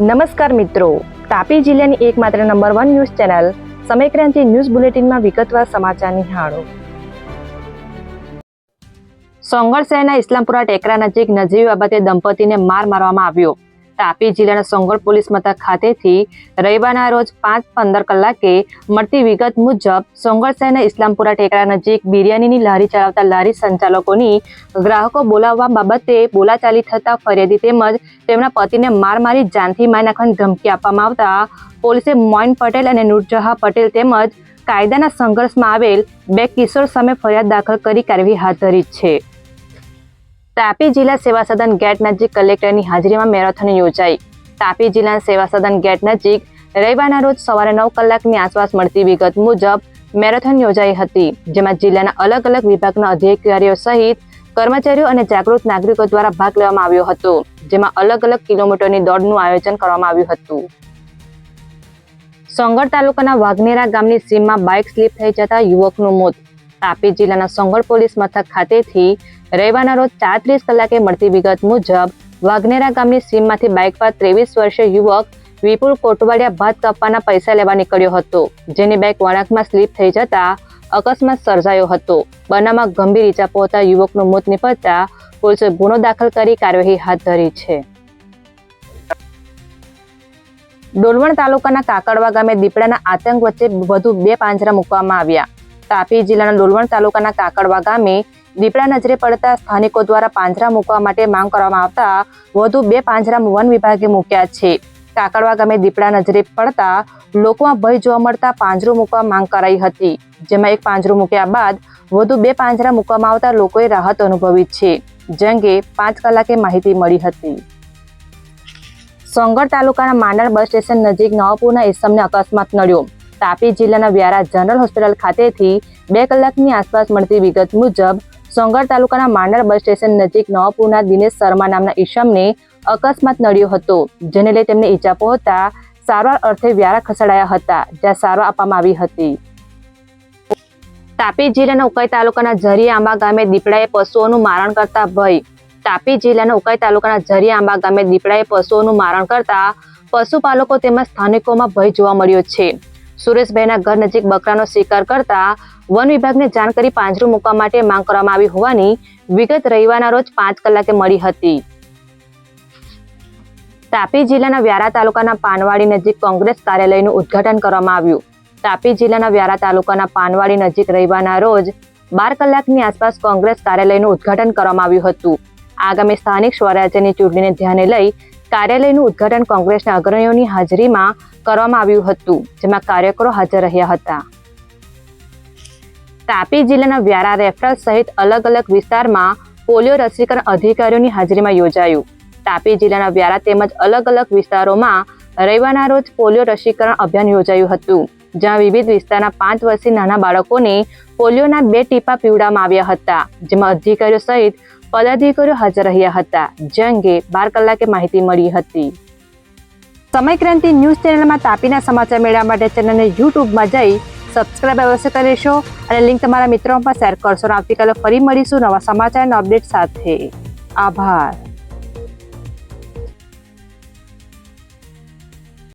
નમસ્કાર મિત્રો. તાપી જિલ્લાની એકમાત્ર number one news channel Samaykranti news બુલેટિનમાં વિગતવાર સમાચાર નિહાળો. સોંગળ શહેરના ઇસ્લામપુરા ટેકરા નજીક નજીવી બાબતે દંપતીને માર મારવામાં આવ્યો. તાપી જિલ્લાના સોંગડ પોલીસ મથક ખાતેથી રવિવારના રોજ પાંચ પંદર કલાકે મળતી વિગત મુજબ સોંગડ શહેરના ઇસ્લામપુરા ટેકરા નજીક બિરયાનીની લારી ચલાવતા લારી સંચાલકોની ગ્રાહકો બોલાવવા બાબતે બોલાચાલી થતા ફરિયાદી તેમજ તેમના પતિને માર મારી જાનથી મારી નાખવાની ધમકી આપવામાં આવતા પોલીસે મોઇન પટેલ અને નૂરજહાં પટેલ તેમજ કાયદાના સંઘર્ષમાં આવેલ બે કિશોર સામે ફરિયાદ દાખલ કરી કાર્યવાહી હાથ ધરી છે. તાપી જિલ્લા સેવા સદન ગેટ નજીક કલેક્ટરની હાજરીમાં મેરેથોન યોજાઈ. તાપી જિલ્લા સેવા સદન ગેટ નજીક રવિવારના રોજ સવારે નવ કલાકની આસપાસ મળતી વિગત મુજબ મેરેથોન યોજાઈ હતી, જેમાં જિલ્લાના અલગ અલગ વિભાગના અધિકારીઓ સહિત કર્મચારીઓ અને જાગૃત નાગરિકો દ્વારા ભાગ લેવામાં આવ્યો હતો, જેમાં અલગ અલગ કિલોમીટરની દોડનું આયોજન કરવામાં આવ્યું હતું. સોંગઢ તાલુકાના વાઘનેરા ગામની સીમમાં બાઇક સ્લીપ થઈ જતા યુવકનું મોત. તાપી જિલ્લાના સોંગડ પોલીસ મથક ખાતેથી રવિવારના રોજ ચાર કલાકે મળતી વિગત મુજબ, વાઘનેરા ગામની સીમમાંથી બાઇક પર ત્રેવીસ વર્ષીય યુવક વિપુલ કોટવાડિયા ભાત કાપવાના પૈસા લેવા નીકળ્યો હતો, જેની બાઇક વળાંકમાં સ્લીપ થઈ જતા અકસ્માત સર્જાયો હતો. બનામાં ગંભીર ઈજા પહોંચતા યુવકનું મોત નીપજતા પોલીસે ગુનો દાખલ કરી કાર્યવાહી હાથ ધરી છે. ડોલવણ તાલુકાના કાકડવા ગામે દીપડાના આતંક વચ્ચે વધુ બે પાંજરા મૂકવામાં આવ્યા. તાપી જિલ્લાના ડોલવણ તાલુકાના કાકડવા ગામે દીપડા નજરે પડતા સ્થાનિકો દ્વારા પાંજરા મૂકવા માટે માંગ કરવામાં આવતા વધુ બે પાંજરા વન વિભાગે મૂક્યા છે. કાકડવા ગામે દીપડા નજરે પડતા લોકોમાં ભય જોવા મળતા પાંજરું મૂકવા માંગ કરાઈ હતી, જેમાં એક પાંજરું મૂક્યા બાદ વધુ બે પાંજરા મૂકવામાં આવતા લોકોએ રાહત અનુભવી છે જેંગે પાંચ કલાકે માહિતી મળી હતી. સોંગર તાલુકાના માંડળ બસ સ્ટેશન નજીક નવાપુરના એસમને અકસ્માત નડ્યો. તાપી જિલ્લાના વ્યારા જનરલ હોસ્પિટલ ખાતેથી બે કલાકની આસપાસ મળતી વિગત મુજબ સોંગડ તાલુકાના માંડર બસ સ્ટેશન નજીક નવાપુરના દિનેશ શર્મા નામના ઈશમને અકસ્માત નડ્યો હતો, જેને લઈ તેમને ઈજા પહોંચતા સારવાર અર્થે વ્યારા ખસેડાયા હતા, જ્યાં સારવાર આપવામાં આવી હતી. તાપી જિલ્લાના ઉકાઈ તાલુકાના ઝરી આંબા ગામે દીપડાએ પશુઓનું મારણ કરતા ભય. તાપી જિલ્લાના ઉકાઈ તાલુકાના ઝરી આંબા ગામે દીપડાએ પશુઓનું મારણ કરતા પશુપાલકો તેમજ સ્થાનિકોમાં ભય જોવા મળ્યો છે. સુરેશભાઈના ઘર નજીક બકરાનો શિકાર કરતા વન વિભાગને જાણ કરી પાંજરું મૂકવા માટે માંગ કરવામાં આવી હોવાની વિગત રવિવારના રોજ પાંચ કલાકે મળી હતી. તાપી જિલ્લાના વ્યારા તાલુકાના પાનવાડી નજીક કોંગ્રેસ કાર્યાલયનું ઉદ્ઘાટન કરવામાં આવ્યું. તાપી જિલ્લાના વ્યારા તાલુકાના પાનવાડી નજીક રવિવારના રોજ બાર કલાકની આસપાસ કોંગ્રેસ કાર્યાલયનું ઉદ્ઘાટન કરવામાં આવ્યું હતું. આગામી સ્થાનિક સ્વરાજ્યની ચૂંટણીને ધ્યાને લઈ કાર્યાલયનું ઉદ્ઘાટન કોંગ્રેસના અગ્રણીઓની હાજરીમાં કરવામાં આવ્યું હતું, જેમાં કાર્યકરો હાજર રહ્યા હતા. તાપી જિલ્લાના વ્યારા રેફરલ સહિત અલગ અલગ વિસ્તારમાં પોલિયો રસીકરણ અધિકારીઓની હાજરીમાં યોજાયું. તાપી જિલ્લાના વ્યારા તેમજ અલગ અલગ વિસ્તારોમાં રવિવારના રોજ પોલિયો રસીકરણ અભિયાન યોજાયું હતું, જ્યાં વિવિધ વિસ્તારના પાંચ વર્ષથી નાના બાળકોને પોલિયોના બે ટીપા પીવડાવવામાં આવ્યા હતા, જેમાં અધિકારીઓ સહિત પદાધિકારીઓ હાજર રહ્યા હતા, જે અંગે બાર કલાકે માહિતી મળી હતી. સમયક્રાંતિ ન્યૂઝ ચેનલમાં તાપીના સમાચાર મેળવવા માટે ચેનલને યુટ્યુબમાં જઈ સબસ્ક્રાઇબ અવશ્ય કરીશો અને લિંક તમારા મિત્રોમાં શેર કરશો. આવતીકાલે ફરી મળીશું નવા સમાચાર અને અપડેટ સાથે. આભાર.